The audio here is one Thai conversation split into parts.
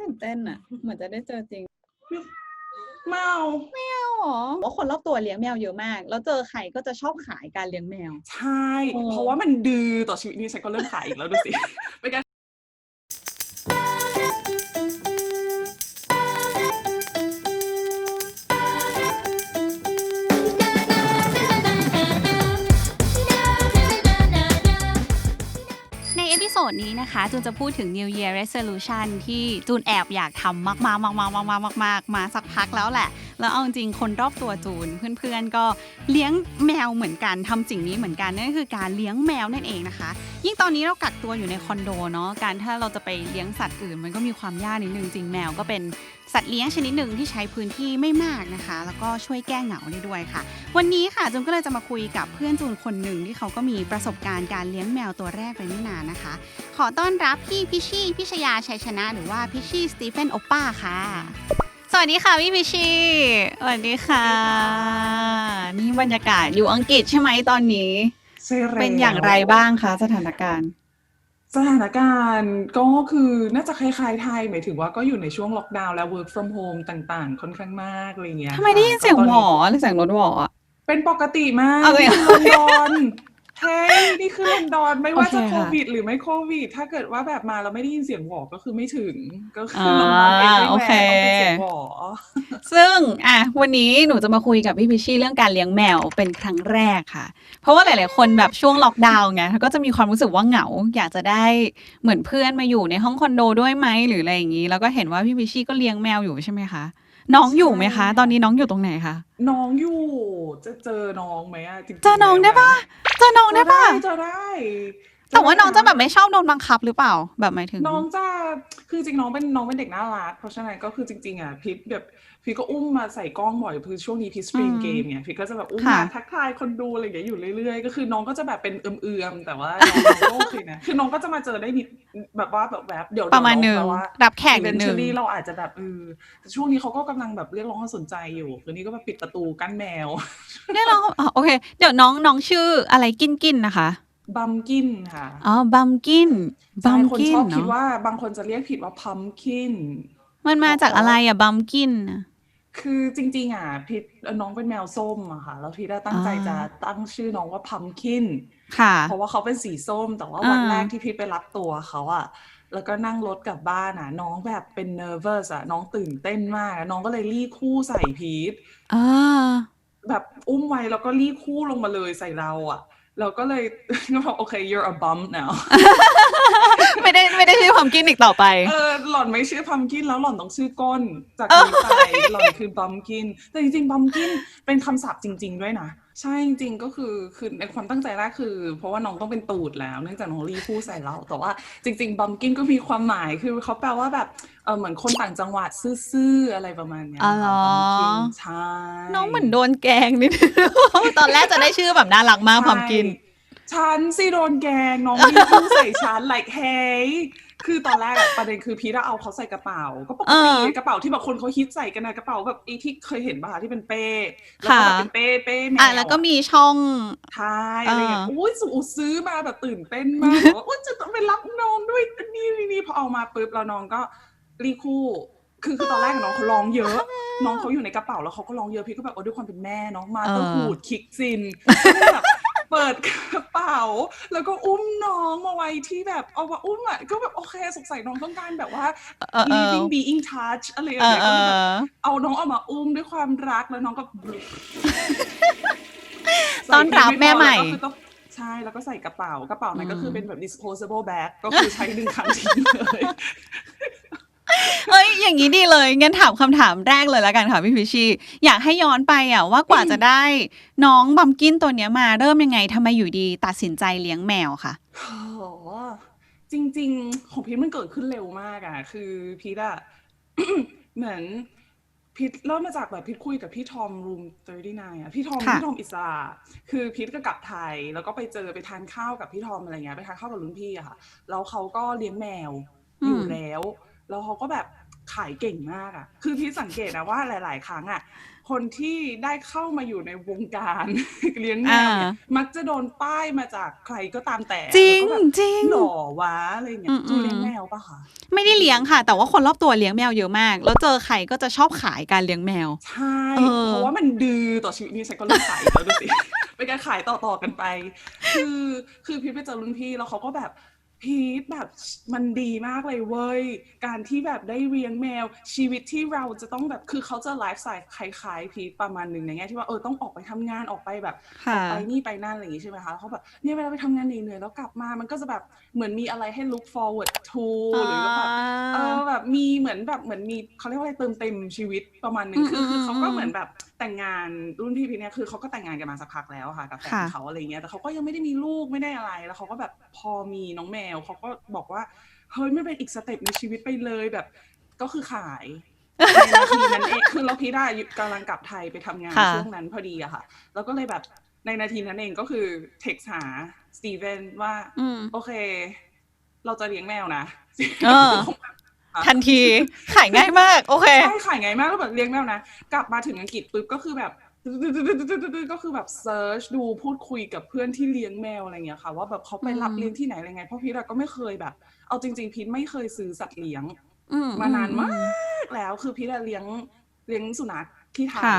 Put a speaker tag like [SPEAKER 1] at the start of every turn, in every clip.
[SPEAKER 1] ตื่นเต้นอะเหมือนจะได้เจอจริง
[SPEAKER 2] เมา
[SPEAKER 1] แมวเหรอว่าคนรอบตัวเลี้ยงแมวเยอะมาก แล้วเจอใครก็จะชอบขายการเลี้ยงแมว
[SPEAKER 2] ใช่
[SPEAKER 1] โอ้
[SPEAKER 2] เพราะว่ามันดื้อต่อชีวิตนี่ฉันก็เริ่มขายอีกแล้วดูสิเป็นการ
[SPEAKER 3] นะคะ จูนจะพูดถึง New Year Resolution ที่จูนแอบอยากทำมากๆมากๆมากๆมากๆมากมาสักพักแล้วแหละ แล้วเอาจริงคนรอบตัวจูนเพื่อนๆก็เลี้ยงแมวเหมือนกันทำสิ่งนี้เหมือนกันนั่นคือการเลี้ยงแมวนั่นเองนะคะ ยิ่งตอนนี้เรากักตัวอยู่ในคอนโดเนาะการถ้าเราจะไปเลี้ยงสัตว์อื่น มันก็มีความยากนิดนึงจริงแมวก็เป็น สัตว์เลี้ยงชนิดหนึ่งที่ใช้พื้นที่ไม่มากนะคะ แล้วก็ช่วยแก้เหงาได้ด้วยค่ะ วันนี้ค่ะจูนก็เลยจะมาคุยกับเพื่อนจูนคนหนึ่งที่เขาก็มีประสบการณ์การเลี้ยงแมวตัวแรกไปไม่นานนะคะ ขอต้อนรับพี่พิชชี่พิชยาชัยชนะ หรือว่าพิชชี่สตีเฟนโอป้าค่ะ สวัสดีค่ะพี่พิชชี่สวัสดีค่ะ นี่บรรยากาศอยู่อังกฤษใช่ไหมตอนนี้
[SPEAKER 2] ใช่แล้ว
[SPEAKER 1] เป็นอย่างไรบ้างคะสถานการณ์
[SPEAKER 2] สถานการณ์ก็คือน่าจะคล้ายๆไทยหมายถึงว่าก็อยู่ในช่วงล็อกดาวน์และ work from home ต่างๆ ค่อนข้างมากอะไรเงี้ย
[SPEAKER 1] ทำไมได้ยินเสียง
[SPEAKER 2] ตอน
[SPEAKER 1] หว
[SPEAKER 2] นี้
[SPEAKER 1] อหรือเสียงรถหวออะ
[SPEAKER 2] เป็นปกติมาก
[SPEAKER 1] เอาเลย
[SPEAKER 2] นี่คือลอนดอน เฮ้ยนี่คือลอนดอนไม่ว่าจะ
[SPEAKER 1] โอเค
[SPEAKER 2] โค
[SPEAKER 1] ค่ะ
[SPEAKER 2] วิด หรือไม่โควิด ถ้าเกิดว่าแบบมาเราไม่ได้ยินเสียงหวอก็คือไม่ถึงก็คือ
[SPEAKER 1] อ่า
[SPEAKER 2] ลอนดอนเองไม่
[SPEAKER 1] โอ
[SPEAKER 2] แว
[SPEAKER 1] เค
[SPEAKER 2] ต้องเป็นเสียงหวอ
[SPEAKER 1] ซึ่งอะวันนี้หนูจะมาคุยกับพี่พิชชี่เรื่องการเลี้ยงแมวเป็นครั้งแรกค่ะ เพราะว่าหลาย ๆ คนแบบช่วงล็อกดาวน์ไงก็จะมีความรู้สึกว่าเหงา อยากจะได้เหมือนเพื่อนมาอยู่ในห้องคอนโดด้วยไหมหรืออะไรอย่างนี้ แล้วก็เห็นว่าพี่พิชชี่ก็เลี้ยงแมวอยู่ใช่ไหมคะ น้องอยู่ไหมคะ ตอนนี้น้องอยู่ตรงไหนคะ
[SPEAKER 2] น้องอยู่ จะเจอน้องไหมอะจริงๆ
[SPEAKER 1] เจอน้องได้ปะเจอน้อง
[SPEAKER 2] แล้ว
[SPEAKER 1] ได้
[SPEAKER 2] อะ
[SPEAKER 1] ปะ
[SPEAKER 2] เจอได้
[SPEAKER 1] แต่ว่าน้องจะแบบ
[SPEAKER 2] เจ
[SPEAKER 1] ไม่ชอบโดนบังคับหรือเปล่าแบบหมายถึง
[SPEAKER 2] ได้น้องจะคือจริงน้องเป็นน้องเป็นเด็กน่ารักเพราะฉะนั้นก็คือจริง ๆอะพีทแบบ พีทก็อุ้มมาใส่กล้องบ่อยคือช่วงนี้พีทสตรีม
[SPEAKER 1] อืม
[SPEAKER 2] เกมเนี่ยพีทก็จะแบบอุ้ม
[SPEAKER 1] ค่ะ
[SPEAKER 2] มาทักทายคนดูอะไรอย่างเงี้ยอยู่เรื่อยๆ ก็คือน้องก็จะแบบเป็นเอื่อมๆแต่ว่าน้องน้องก็โอเคนะคือน้องก็จะมาเจอได้นิดแบบว่าแบบแบบเดี๋ยว
[SPEAKER 1] ประมาณหนึ่ง
[SPEAKER 2] เดี๋ยวน้อแปลว่า
[SPEAKER 1] รับแขกนิดนึง
[SPEAKER 2] eventually เราอาจจะแบบเออแต่ช่วงนี้เขาก็กำลังแบบเรียกร้องความสนใจอยู่คืนนี้ก็แบบปิดประตูกั้นแมว
[SPEAKER 1] เนี่ยเราอ๋อโอเค เดี๋ยวน้องน้องชื่ออะไรกินกินนะคะ
[SPEAKER 2] บัมกินค่ะ
[SPEAKER 1] อ๋อบัมกินบั
[SPEAKER 2] ใช่
[SPEAKER 1] ม
[SPEAKER 2] คน
[SPEAKER 1] กิ
[SPEAKER 2] ช
[SPEAKER 1] น
[SPEAKER 2] อบคิด
[SPEAKER 1] เนาะ
[SPEAKER 2] ว่าบางคนจะเรียกผิดว่าพัมกิน
[SPEAKER 1] มันมาจากอะไรอะบัมกิน
[SPEAKER 2] คือจริง ๆ อะพิษน้องเป็นแมวส้มอะค่ะ แล้วพิษอะตั้งใจ
[SPEAKER 1] อ่า
[SPEAKER 2] จะตั้งชื่อน้องว่าพัมกิน
[SPEAKER 1] ค่ะ
[SPEAKER 2] เพราะว่าเขาเป็นสีส้ม แต่ว่าวัน
[SPEAKER 1] อ่า
[SPEAKER 2] แรกที่พิษไปรับตัวเขาอะแล้วก็นั่งรถกลับบ้านอะน้องแบบเป็น nervous อะน้องตื่นเต้นมากอะน้องก็เลยรีคู่ใส่พีท
[SPEAKER 1] อ่า
[SPEAKER 2] แบบอุ้มไว้แล้วก็รีคู่ลงมาเลยใส่เราอะ เราก็เลยก็บอกโอเค you're a bum now
[SPEAKER 1] ไม่ได้ไม่ได้ชื่อความกินอีกต่อไป
[SPEAKER 2] เออหล่อนไม่ชื่อพัมกินแล้วหล่อนต้องชื่อก้น จากนี้ไปหล่อนคือพัมกิน แต่จริงๆพัมกินเป็นคำศัพท์จริง ๆ ด้วยนะ ใช่จริงๆก็คือคือในความตั้งใจแรกคือ เพราะว่าน้องต้องเป็นตูดแล้ว เนื่องจากน้องรีคู่ใส่เรา แต่ว่าจริง ๆบัมกินก็มีความหมายคือเขาแปลว่าแบบ เออเหมือนคนต่างจังหวัดซื่อๆอะไรประมาณเนี้ย
[SPEAKER 1] อ๋อเหรอ
[SPEAKER 2] บัมกินใช่
[SPEAKER 1] น้องเหมือนโดนแกล้งนิดนึง ตอนแรกจะได้ชื่อแบบน่ารักมากความกิน
[SPEAKER 2] ใช่ฉันสิโดนแกล้งน้องรีคู่ใส่ฉัน like hey คือตอนแรกอะประเด็นคือพีทอะเอาเขาใส่กระเป๋า ก็ปก
[SPEAKER 1] เอ
[SPEAKER 2] ติ
[SPEAKER 1] อ
[SPEAKER 2] กระเป๋าที่แบบคนเขาฮิตใส่กันนะกระเป๋าแบบไอ้ที่เคยเห็นป่ะคะที่เป็นเป้ แล้วก็แบบ
[SPEAKER 1] ค่ะ
[SPEAKER 2] เป็นเป้เป้แมว
[SPEAKER 1] อะแล้วก็มีช่อง
[SPEAKER 2] ใช่อะไรอย่างเงี้ย
[SPEAKER 1] เออ
[SPEAKER 2] อุ้ยสูซื้อมาแบบตื่นเต้นมากแบบว่าอุ้ยจะต้องไปรับน้องด้วยนี่นี่นี่พอเอามาปุ๊บแล้วน้องก็ รีคู่ คือคือตอนแรกอะน้องเขาร้องเยอะ น้องเขาอยู่ในกระเป๋าแล้วเขาก็ร้องเยอะพี่ก็แบบโอ้ด้วยความเป็นแม่น้องมาต้อง
[SPEAKER 1] เออ
[SPEAKER 2] หูดคิกซินก็แบบเปิดกระเป๋า แล้วก็อุ้มน้องมาไว้ที่แบบเอามาอุ้มอะก็แบบโอเคสงสัยน้องต้องการแบบว่า
[SPEAKER 1] เออเออ
[SPEAKER 2] living being touch อะไรอย่าง
[SPEAKER 1] เออ
[SPEAKER 2] เงี้ย
[SPEAKER 1] เอ
[SPEAKER 2] ก็เลยแบบ
[SPEAKER 1] อ
[SPEAKER 2] เอาน้องเอามาอุ้มด้วยความรักแล้วน้องก็
[SPEAKER 1] ต้อนรับแม่ใหม่
[SPEAKER 2] ใส่เพลงไพอแล้วก็คือต้องใช่ แล้วก็ใส่กระเป๋ากระเป๋านั้นก็คือเป็นแบบ disposable bag ก็คือใช้หนึ่งครั้งทิ้งเลย
[SPEAKER 1] เอ้ยอย่างนี้ดีเลยงั้นถามคำถามแรกเลยแล้วกันค่ะพี่พิชชี่อยากให้ย้อนไปอะว่ากว่าจะได้ น้องบัมกินตัวเนี้ยมาเริ่มยังไงทำไมอยู่ดีตัดสินใจเลี้ยงแมวค่ะ
[SPEAKER 2] โอ้โหจริง ๆ ของพีทมันเกิดขึ้นเร็วมากอะคือพีทอะ เหมือนพีทเริ่มมาจากแบบพีทคุยกับพี่ทอมรูม39อะพี่ทอม
[SPEAKER 1] ค่ะ
[SPEAKER 2] พี่ทอมอิสระคือพีทก็กลับไทย แล้วก็ไปเจอไปทานข้าวกับพี่ทอมอะไรเงี้ยไปทานข้าวกับรุ่นพี่อะค่ะแล้วเขาก็เลี้ยงแมว อยู่
[SPEAKER 1] อืม
[SPEAKER 2] แล้ว แล้วเขาก็แบบขายเก่งมากอะคือพี่สังเกตนะว่าหลาย ๆ ครั้งอะคนที่ได้เข้ามาอยู่ในวงการเลี้ยงแมวเนี่ย
[SPEAKER 1] อ่า
[SPEAKER 2] มักจะโดนป้ายมาจากใครก็ตามแต่
[SPEAKER 1] จริง
[SPEAKER 2] แล้วก็แบบ
[SPEAKER 1] จริง
[SPEAKER 2] หล่อวะอะไรเงี้
[SPEAKER 1] อื
[SPEAKER 2] ย
[SPEAKER 1] ม
[SPEAKER 2] จูเลี้ยง
[SPEAKER 1] อืม
[SPEAKER 2] แมวปะคะ
[SPEAKER 1] ไม่ได้เลี้ยงค่ะ แต่ว่าคนรอบตัวเลี้ยงแมวเยอะมาก แล้วเจอใครก็จะชอบขายการเลี้ยงแมว
[SPEAKER 2] ใช่
[SPEAKER 1] เออ
[SPEAKER 2] เพราะว่ามันดื้อต่อชีวิตนี่ฉันก็เลิกขายแล้วดูสิเป็นการขายต่อ ๆ กันไป คือคือพีทไปเจอรุ่นพี่แล้วเขาก็แบบ พีทแบบมันดีมากเลยเว้ย การที่แบบได้เลี้ยงแมว ชีวิตที่เราจะต้องแบบคือเขาจะไลฟ์สไตล์คล้ายๆพีทประมาณหนึ่งในแง่ที่ว่าเออต้องออกไปทำงานออกไปแบบ
[SPEAKER 1] ค่ะ
[SPEAKER 2] ไปนี่ไปนั่นอะไรอย่างงี้ใช่ไหมคะแล้วเขาแบบเนี่ยเวลาไปทำงานเหนื่อยๆแล้วกลับมามันก็จะแบบเหมือนมีอะไรให้ look forward to หรือแบบเออแบบมีเหมือนแบบเหมือนมีเขาเรียกว่าอะไรเติมเต็มชีวิตประมาณหนึ่งคือคือเขาก็เหมือนแบบ แต่งงานรุ่นพี่พี่เนี่ยคือเขาก็แต่งงานกันมาสักพักแล้วอะค่ะ กับแฟน
[SPEAKER 1] ค่ะ
[SPEAKER 2] เขาอะไรเงี้ยแต่เขาก็ยังไม่ได้มีลูกไม่ได้อะไร แล้วเขาก็แบบพอมีน้องแมวเขาก็บอกว่าเฮ้ยไม่เป็นอีกสเต็ปในชีวิตไปเลยแบบก็คือขายในนาทีนั้นเองคือเราพีได้กำลังกลับไทยไปทำงาน
[SPEAKER 1] ค่ะ
[SPEAKER 2] ช่วงนั้นพอดีอะค่ะ แล้วก็เลยแบบในนาทีนั้นเองก็คือเท็กซ์หาสตีเวนว่า
[SPEAKER 1] อืม
[SPEAKER 2] โอเค เราจะเลี้ยงแมวนะ
[SPEAKER 1] เออ ทันทีขายง่ายมาก โอเค
[SPEAKER 2] ใช่ขายไงมากแล้วแบบเลี้ยงแมวนะ กลับมาถึงอังกฤษปุ๊บก็คือแบบก็คือแบบเซิร์ชดูพูดคุยกับเพื่อนที่เลี้ยงแมวอะไรเงี้ยค่ะ ว่าแบบเขาไปรับ
[SPEAKER 1] อืม
[SPEAKER 2] เลี้ยงที่ไหนอะไรไงเพราะพีทอะก็ไม่เคยแบบ เอาจริง ๆ พีทไม่เคยซื้อสัตว์เลี้ยง
[SPEAKER 1] อื
[SPEAKER 2] มานานมากแล้วคือพี่อะเลี้ยงเลี้ยงสุนัขที่ไทย
[SPEAKER 1] ค่ะ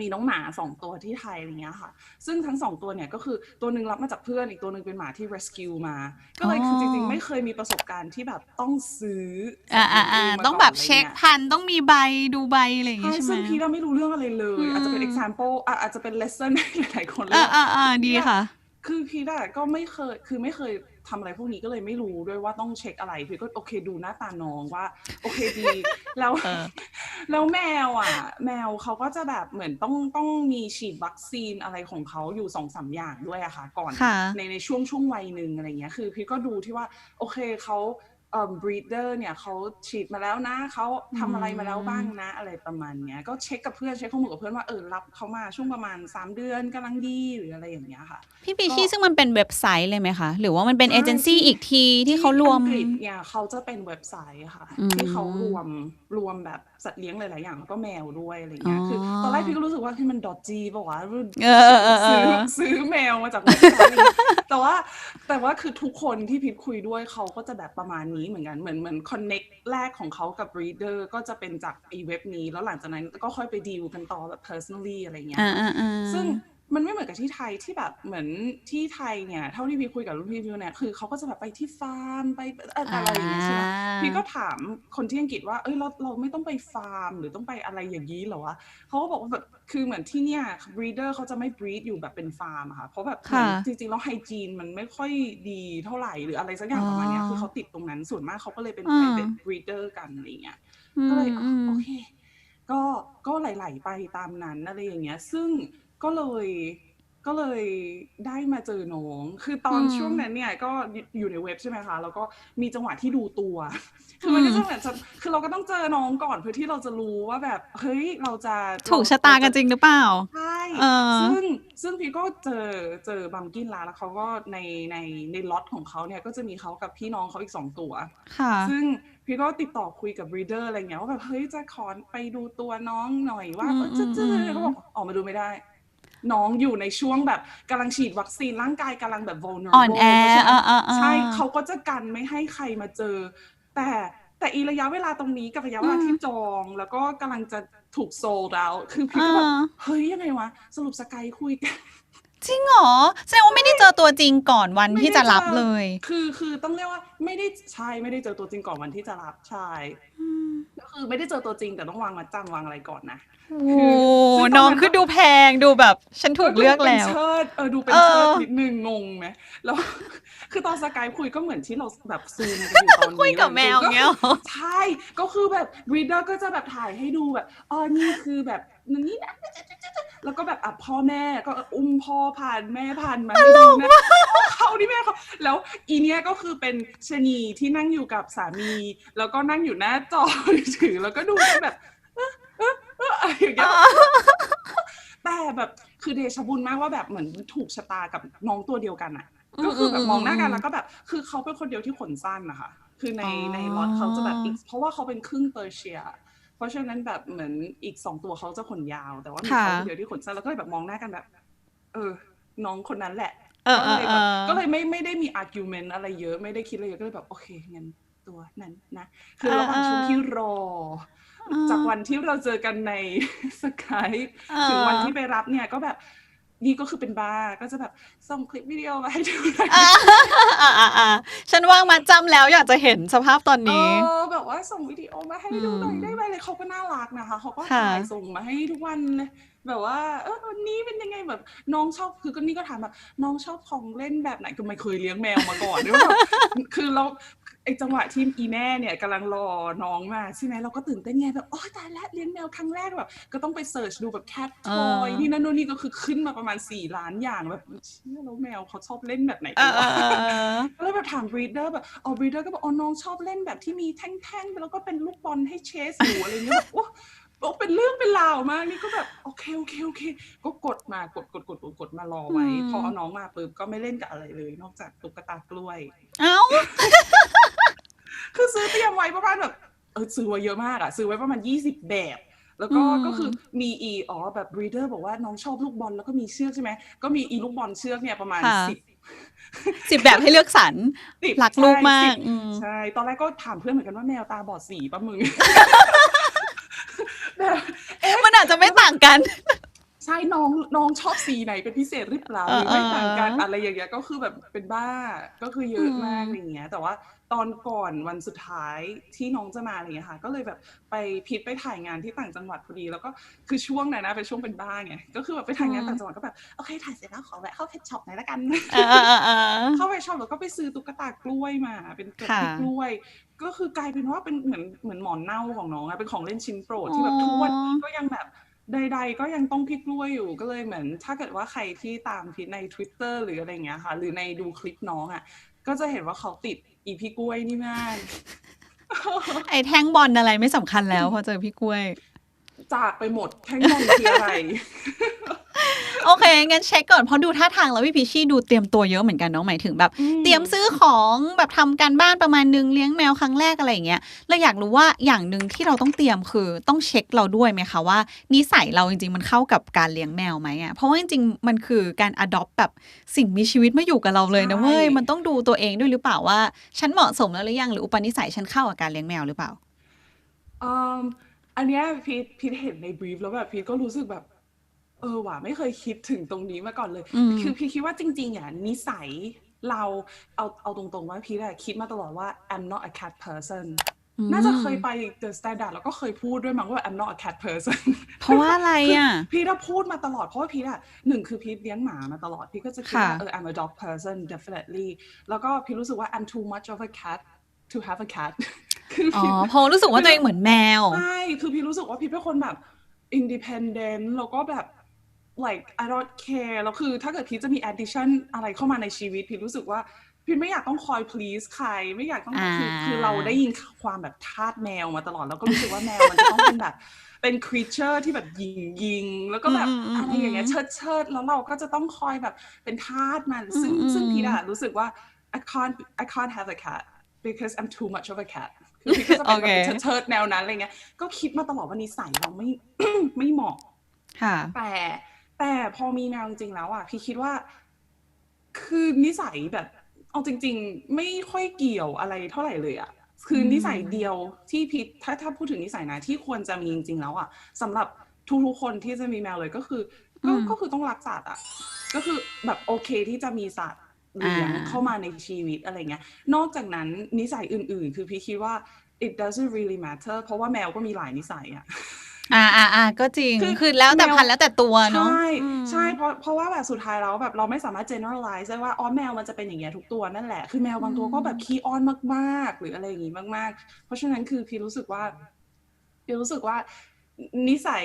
[SPEAKER 2] มีน้องหมาสองตัวที่ไทยอะไรเงี้ยค่ะ ซึ่งทั้งสองตัวเนี่ยก็คือตัวหนึ่งรับมาจากเพื่อนอีกตัวหนึ่งเป็นหมาที่ rescue มา ก็เลยคือจริงๆ ไม่เคยมีประสบการณ์ที่แบบต้องซื้อ
[SPEAKER 1] อ่าอ่าอ่า
[SPEAKER 2] สัตว์เลี้ยมา
[SPEAKER 1] ต้องแบบ
[SPEAKER 2] ก่น
[SPEAKER 1] เช็ค
[SPEAKER 2] อะไรงี้ย
[SPEAKER 1] พันธุ์ต้องมีใบดูใบอะไรอย่าง
[SPEAKER 2] ใช่
[SPEAKER 1] งี้ใช่ไหม
[SPEAKER 2] ซึ่งพี่เราไม่รู้เรื่องอะไรเลย
[SPEAKER 1] อืม
[SPEAKER 2] อาจจะเป็น example อะอาจจะเป็น lesson ให้หลายๆคนเลย
[SPEAKER 1] อ่า
[SPEAKER 2] ว่า
[SPEAKER 1] อ่าอ่าดีค่ะ
[SPEAKER 2] คือพีดอะก็ไม่เคยคือไม่เคย ทำอะไรพวกนี้ก็เลยไม่รู้ด้วยว่าต้องเช็คอะไรพี่ก็โอเคดูหน้าตาน้องว่า โอเคดีแล้ว
[SPEAKER 1] เออ
[SPEAKER 2] แล้วแมวอะ แมวเขาก็จะแบบเหมือนต้องต้องมีฉีดวัคซีนอะไรของเขาอยู่สองสามอย่างด้วยอะค่ะ ก่อน
[SPEAKER 1] ค่ะ
[SPEAKER 2] ในในช่วงช่วงวัยหนึ่งอะไรเงี้ยคือ พี่ก็ดูที่ว่า โอเคเขาเอ่อ บรีดเดอร์เนี่ยเขาฉีดมาแล้วนะเขาทำอะไรมาแล้วบ้างนะ อะไรประมาณเนี้ยก็เช็คกับเพื่อนเช็คข้อมูลกับเพื่อนว่าเออรับเขามาช่วงประมาณสามเดือนกำลังดีหรืออะไรอย่างเงี้ยค่ะ
[SPEAKER 1] พี่ปีชี่ซึ่งมันเป็นเว็บไซต์เลยไหมคะ หรือว่ามันเป็น
[SPEAKER 2] ใช่
[SPEAKER 1] เอเจนซี่
[SPEAKER 2] ที่
[SPEAKER 1] อีกทีที่เขารวม
[SPEAKER 2] ที่อังกฤษเนี่ยเขาจะเป็นเว็บไซต์ค่ะ
[SPEAKER 1] อืม
[SPEAKER 2] ที่เขารวมรวมแบบสัตว์เลี้ยงหลาย ๆ อย่างแล้วก็แมวด้วยอะไรเงี้ย
[SPEAKER 1] อ๋อ
[SPEAKER 2] คือตอนแรกพี่ก็รู้สึกว่าที่มันดอจีป่าวะ
[SPEAKER 1] เออเออเออเอ
[SPEAKER 2] ซื้อ
[SPEAKER 1] อ
[SPEAKER 2] ซื้อแมวมาจากเว็บไซต์อะไรเงี้ยแต่ว่าแต่ว่าคือทุกคนที่พิดคุยด้วยเขาก็จะแบบประมาณนี้เหมือนกันเหมือนเหมือนคอนเน็กแรกของเขากับ reader ก็จะเป็นจากไอเว็บนี้ แล้วหลังจากนั้นก็ค่อยไปดีลกันต่อแบบ personally อะไรเงี้ย
[SPEAKER 1] อ่าอ่าอ่า
[SPEAKER 2] ซึ่ง มันไม่เหมือนกับที่ไทยที่แบบเหมือนที่ไทยเนี่ยเท่าที่พี่คุยกับรุ่นพี่พี่เนี่ยคือเขาก็จะแบบไปที่ฟาร์มไปอะไรอย่างเงี้ยใช่ไหมพี่ก็ถามคนที่อังกฤษว่าเอ้ยเราเราไม่ต้องไปฟาร์ม หรือต้องไปอะไรอย่างนี้เหรอวะเขาก็บอกว่าแบบคือเหมือนที่เนี่ย breeder เขาจะไม่ breed อยู่แบบเป็นฟาร์มอะค่ะเพราะแบบเหมือน
[SPEAKER 1] ค่ะ
[SPEAKER 2] จริงๆแล้วไฮจีนมันไม่ค่อยดีเท่าไหร่หรืออะไรสักอย่างประมาณเนี้ย
[SPEAKER 1] อ๋อ
[SPEAKER 2] คือเขาติดตรงนั้นส่วนมากเขาก็เลยเป็น
[SPEAKER 1] อ่า
[SPEAKER 2] private breeder กันอะไรอย่างเงี้ย
[SPEAKER 1] อื
[SPEAKER 2] ก็
[SPEAKER 1] ม
[SPEAKER 2] เลยอ๋อ
[SPEAKER 1] อืม
[SPEAKER 2] โอเคก็ก็ไหลๆไปตามนั้นอะไรอย่างเงี้ย ซึ่ง ก็เลยก็เลยได้มาเจอน้อง คือตอน
[SPEAKER 1] อืม
[SPEAKER 2] ช่วงนั้นเนี่ยก็อยู่ในเว็บใช่ไหมคะ แล้วก็มีจังหวะที่ดูตัว คือมันก็จะเหมือนจะคือเราก็ต้องเจอน้องก่อนเพื่อที่เราจะรู้ว่าแบบ เฮ้ย เราจะ
[SPEAKER 1] ถูกชะตากันจริงหรือเปล่า
[SPEAKER 2] ใช่
[SPEAKER 1] เออ
[SPEAKER 2] ซึ่งซึ่งพี่ก็เจอเจอบัมกินลาแล้วเขาก็ในในในล็อตของเขาเนี่ยก็จะมีเขากับพี่น้องเขาอีกสองตัว
[SPEAKER 1] ค่ะ
[SPEAKER 2] ซึ่งพี่ก็ติดต่อคุยกับ reader อะไรเงี้ยว่าแบบเฮ้ยจะขอไปดูตัวน้องหน่อยว่า
[SPEAKER 1] อืม
[SPEAKER 2] เออจะจะ
[SPEAKER 1] อืม
[SPEAKER 2] เขาบอกออกมาดูไม่ได้ น้องอยู่ในช่วงแบบกำลังฉีดวัคซีนร่างกายกำลังแบบ vulnerable
[SPEAKER 1] อ่อนแอ
[SPEAKER 2] เพราะฉะ
[SPEAKER 1] เอ
[SPEAKER 2] นั้น
[SPEAKER 1] อเออเออ
[SPEAKER 2] ใช่เขาก็จะกันไม่ให้ใครมาเจอ แต่แต่อีระยะเวลาตรงนี้กับระยะเวลา
[SPEAKER 1] อืม
[SPEAKER 2] ที่จอง แล้วก็กำลังจะถูกโซลดาวคือพี่ก็แบบ
[SPEAKER 1] อ่า
[SPEAKER 2] เฮ้ยยังไงวะ สรุปสกายคุยกัน
[SPEAKER 1] จริงเหรอแสดงว่าไม่ได้เจอตัวจริงก่อนวันที่จะรับเลย
[SPEAKER 2] คือคือต้องเรียกว่าไม่ได้ใช่ไม่ได้เจอตัวจริงก่อนวันที่จะรับใช่
[SPEAKER 1] อืม
[SPEAKER 2] ก็คือไม่ได้เจอตัวจริงแต่ต้องวางมาจำวางอะไรก่อนนะ
[SPEAKER 1] โอ้
[SPEAKER 2] คือซึ่งตอนนั้น
[SPEAKER 1] น้องคือดูแพงดูแบบ ฉันถูกเลือกแล้ว
[SPEAKER 2] ดูเป็นเชิดเออดูเป็น
[SPEAKER 1] เออ
[SPEAKER 2] เชิดนิดนึงงงไหมแล้ว คือตอนสกายคุยก็เหมือนที่เราแบบซูมกันอยู่ตอนนี้
[SPEAKER 1] คุยกับแมว
[SPEAKER 2] ก็
[SPEAKER 1] เงี้ยเหรอ
[SPEAKER 2] ใช่ ก็คือแบบ reader ก็จะแบบถ่ายให้ดูแบบอ๋อนี่คือแบบ นี่นะแล้วก็แบบอะพ่อแม่ก็อุ้มพ่อผ่านแม่ผ่านมาให้ดูนะเขานี่แม่เขาแล้วอีเนี้ยก็คือเป็นชะนีที่นั่งอยู่กับสามี แล้วก็นั่งอยู่หน้าจอถือแล้วก็ดูกันแบบเอ๊ะเอ๊ะเอ๊ะอะไรอย่างเงี้ยแต่แบบคือเดชะบุญมากว่าแบบเหมือนถูกชะตากับน้องตัวเดียวกันอะ
[SPEAKER 1] อืม
[SPEAKER 2] ก็คือแบบมองหน้ากัน
[SPEAKER 1] อืม
[SPEAKER 2] แล้วก็แบบ คือเขาเป็นคนเดียวที่ขนสั้นนะคะคือใน
[SPEAKER 1] อ๋อ
[SPEAKER 2] ในล็อตเขาจะแบบอีกเพราะว่าเขาเป็นครึ่งเปอร์เซีย เพราะฉะนั้นแบบเหมือนอีกสองตัวเขาจะขนยาว แต่ว่ามี
[SPEAKER 1] ค่ะ
[SPEAKER 2] เขาเดียวที่ขนสั้นแล้วก็เลยแบบมองหน้ากันแบบ เออ น้องคนนั้นแหละ
[SPEAKER 1] เออ
[SPEAKER 2] ก็เลย
[SPEAKER 1] เออ
[SPEAKER 2] แบบ
[SPEAKER 1] เออ
[SPEAKER 2] ก็เลยไม่ไม่ได้มี argument อะไรเยอะไม่ได้คิดอะไรเยอะก็เลยแบบโอเคงั้นตัวนั้นนะคือระหว่างช่วงที่รอ จากวันที่เราเจอกันในสกาย
[SPEAKER 1] เออ
[SPEAKER 2] ถึงวันที่ไปรับเนี่ยก็แบบ นี่ก็คือเป็นบ้าก็จะแบบส่งคลิปวิดีโอมาให้ดูหน่อย
[SPEAKER 1] อ่าอ่าอ่าอ่าฉันว่างมาจำแล้วอยากจะเห็นสภาพตอน
[SPEAKER 2] เอ
[SPEAKER 1] นี้
[SPEAKER 2] อแบบว่าส่งวิดีโอมาให้ดูหน่อย
[SPEAKER 1] อืม
[SPEAKER 2] ได้ไหมเลยเขาก็น่ารักนะคะเขาก็
[SPEAKER 1] ค่ะ
[SPEAKER 2] ถ่ายส่งมาให้ทุกวันเลยแบบว่า เออวันนี้เป็นยังไงแบบน้องชอบคือก็นี่ก็ถามแบบน้องชอบของเล่นแบบไหนก็ไม่เคยเลี้ยงแมวมาก่อนด้วยแบบคือเรา ไอจังหวะที่อีแม่เนี่ยกำลังรอน้องมาใช่ไหมเราก็ตื่นเต้นไงแบบโอ้ตายแล้วเลี้ยงแมวครั้งแรกแบบก็ต้องไปเสิร์ชดูแบบแคททอย
[SPEAKER 1] เออ
[SPEAKER 2] นี่นั่นนู่นนี่ก็คือขึ้นมาประมาณสี่ล้านอย่างแบบเชื่อแล้วแมวเขาชอบเล่นแบบไหน
[SPEAKER 1] เอ
[SPEAKER 2] กัน
[SPEAKER 1] อเอ
[SPEAKER 2] วะ
[SPEAKER 1] อเออ
[SPEAKER 2] ก็เลยแบบถามบรีดเดอร์แบบอ๋อบรีดเดอร์ก็บอกอ๋อน้องชอบเล่นแบบที่มีแท่งๆแล้วก็เป็นลูกบอลให้เชสอยู่อะไรเงี้ยแบบโอ้โอ้เป็นเรื่องเป็นราวมากนี่ก็แบบโอเคโอเคโอเค ก็กดมากดกดกดกดกดมารอไว้
[SPEAKER 1] อืม
[SPEAKER 2] พอเอาน้องมาปุ๊บก็ไม่เล่นกับอะไรเลย นอกจากตุ๊กตากล้วย
[SPEAKER 1] เอ้า
[SPEAKER 2] คือซื้อเตรียมไว้ประมาณแบบเออซื้อไว้เยอะมากอะซื้อไว้ประมาณยี่สิบแบบ แล้วก็
[SPEAKER 1] อืม
[SPEAKER 2] ก็คือมีอีอ๋อแบบบรีดเดอร์บอกว่าน้องชอบลูกบอลแล้วก็มีเชือกใช่ไหมก็มีอีลูกบอลเชือกเนี่ยประมาณสิบ
[SPEAKER 1] สิบแบบให้เลือกสรร
[SPEAKER 2] สิบ
[SPEAKER 1] รักลูกมาก
[SPEAKER 2] ใช่สิบ
[SPEAKER 1] อืม
[SPEAKER 2] ใช่ ตอนแรกก็ถามเพื่อนเหมือนกันว่าแมวตาบอดสีป่ะมึงแบบ
[SPEAKER 1] มันอาจจะไม่ต่างกัน
[SPEAKER 2] ใช่น้องน้องชอบสีไหนเป็นพิเศษหรือเปล่าหรือไม่ต่างกัน
[SPEAKER 1] เออ
[SPEAKER 2] อะไรอย่างเงี้ยก็คือแบบเป็นบ้าก็คือเยอะมาก
[SPEAKER 1] อืม
[SPEAKER 2] อะไรเงี้ย แต่ว่าตอนก่อนวันสุดท้ายที่น้องจะมาอะไรเงี้ยค่ะก็เลยแบบไปพิดไปถ่ายงานที่ต่างจังหวัดพอดี แล้วก็คือช่วงนั้นนะเป็นช่วงเป็นบ้าไงก็คือแบบไปถ่ายงานต่างจังหวัดก็แบบโอเคถ่ายเสร็จแล้วขอแวะเข้าเพชช็อปหน่อยละกัน
[SPEAKER 1] เออเออเออเออ
[SPEAKER 2] เข้าไปชอบแล้วก็ไปซื้อตุ๊กตากล้วยมา เป็นกระ
[SPEAKER 1] ค่ะ
[SPEAKER 2] พี่กล้วย ก็คือกลายเป็นว่าเป็นเหมือนเหมือนหมอนเน่าของน้องอะเป็นของเล่นชิ้นโปรดที่แบบ
[SPEAKER 1] อ๋อ
[SPEAKER 2] ทุกวันนี้ก็ยังแบบ ใด ๆ ก็ยังต้องพี่กล้วยอยู่ก็เลยเหมือน ถ้าเกิดว่าใครที่ตามพิดใน Twitter หรืออะไรเงี้ยค่ะ หรือในดูคลิปน้องอะ ก็จะเห็นว่าเขาติดอีพี่กล้วยนี่มาก
[SPEAKER 1] ไอ้แท่งบอลอะไรไม่สำคัญแล้วพอเจอพี่กล้วย
[SPEAKER 2] จากไปหมดแท่งบอลคืออะไร
[SPEAKER 1] โอเคงั้นเช็คก่อนเพราะดูท่าทางแล้วพี่พิชชี่ดูเตรียมตัวเยอะเหมือนกันเนาะหมายถึงแบบ
[SPEAKER 2] อืม
[SPEAKER 1] เตรียมซื้อของแบบทำการบ้านประมาณนึงเลี้ยงแมวครั้งแรกอะไรอย่างเงี้ยเราอยากรู้ว่าอย่างหนึ่งที่เราต้องเตรียมคือต้องเช็คเราด้วยไหมคะว่านิสัยเราจริงๆมันเข้ากับการเลี้ยงแมวไหมอะเพราะว่าจริงๆมันคือการ adopt แบบสิ่งมีชีวิตมาอยู่กับเราเลยนะเว้ยมันต้องดูตัวเองด้วยหรือเปล่าว่าฉันเหมาะสมแล้วหรือยังหรืออุปนิสัยฉันเข้ากับการเลี้ยงแมวหรือเปล่า
[SPEAKER 2] อืมอันเนี้ยพีทพีทเห็นในบรีฟแล้วแบบพีทก็รู้สึกแบบเออว่ะไม่เคยคิดถึงตรงนี้มาก่อนเลย
[SPEAKER 1] อืม
[SPEAKER 2] คือพีทคิดว่าจริงๆอะนิสัยเราเอาเอาตรงๆว่าพีทอะคิดมาตลอดว่า I'm not a cat person น่าจะเคยไป The Standard แล้วก็เคยพูดด้วยมั้งว่า I'm not a cat person
[SPEAKER 1] เพราะว่าอะไรอะ
[SPEAKER 2] พีทอะพูดมาตลอดเพราะว่าพีทอะหนึ่งคือพีทเลี้ยงหมามาตลอด พีทก็จะคิดว่า
[SPEAKER 1] ค่ะ
[SPEAKER 2] เออ I'm a dog person definitely แล้วก็พีทรู้สึกว่า I'm too much of a cat to have a cat คือ
[SPEAKER 1] อ๋อ
[SPEAKER 2] พีท
[SPEAKER 1] เพราะรู้สึกว่าตัวเองเหมือนแมว
[SPEAKER 2] ใช่ คือพี่รู้สึกว่าพี่เป็นคนแบบ independent แล้วก็แบบ like I don't care แล้วคือถ้าเกิดพี่จะมี addition อะไรเข้ามาในชีวิต พี่รู้สึกว่า พี่ไม่อยากต้องคอย please ใคร ไม่อยากต้อง
[SPEAKER 1] อ่า
[SPEAKER 2] คือคือเราได้ยินความแบบทาสแมวมาตลอด แล้วก็รู้สึกว่าแมวมันจะต้องเป็นแบบ เป็น creature ที่แบบยิงยิงๆแล้วก็แบบ
[SPEAKER 1] อืมอืม
[SPEAKER 2] อะไรอย่างเงี้ย
[SPEAKER 1] อืม
[SPEAKER 2] เชิดเชิดๆแล้วเราก็จะต้องคอยแบบเป็นทาสมัน ซึ่ง
[SPEAKER 1] อืม
[SPEAKER 2] ซึ่ง
[SPEAKER 1] อืม
[SPEAKER 2] พี่อะรู้สึกว่า I can't I can't have a cat because I'm too much of a cat คือพี่ก็จะเป็นแบบ
[SPEAKER 1] โอเค
[SPEAKER 2] เชิดเชิดๆแนวนั้นอะไรเงี้ย ก็คิดมาตลอดว่านิสัยเราไม่ไม่เหมาะ
[SPEAKER 1] ค่ะ
[SPEAKER 2] แต่ แต่พอมีแมวจริงๆแล้วอะพี่คิดว่า คือนิสัยแบบ เอาจริง ๆ ไม่ค่อยเกี่ยวอะไรเท่าไหร่เลยอะคือนิสัยเดียวที่พี่ถ้าถ้าพูดถึงนิสัยนะที่ควรจะมีจริงๆแล้วอะสำหรับทุกๆคนที่จะมีแมวเลยก็คือก็
[SPEAKER 1] อืม
[SPEAKER 2] ก็คือต้องรักสัตว์อะ ก็คือแบบโอเคที่จะมีสัตว์เลี้ยง
[SPEAKER 1] อ่า
[SPEAKER 2] เข้ามาในชีวิตอะไรเงี้ย นอกจากนั้นนิสัยอื่นๆ คือพี่คิดว่า it doesn't really matter เพราะว่าแมวก็มีหลายนิสัยอะ
[SPEAKER 1] อ่าอ่าอ่าก็จริง
[SPEAKER 2] คือ
[SPEAKER 1] คือแล้วแต่
[SPEAKER 2] แมว
[SPEAKER 1] พันธุ์แล้วแต่ตัวเนาะ
[SPEAKER 2] ใช่
[SPEAKER 1] อืม
[SPEAKER 2] ใช่เพราะเพราะว่าแบบสุดท้ายแล้วแบบเราไม่สามารถ generalize ได้ว่าอ๋อแมวมันจะเป็นอย่างเงี้ยทุกตัวนั่นแหละ คือแมวบางตัวก็แบบขี้อ้อนมากๆ หรืออะไรอย่างงี้มาก ๆ เพราะฉะนั้นคือพี่รู้สึกว่าพี่รู้สึกว่านิสัย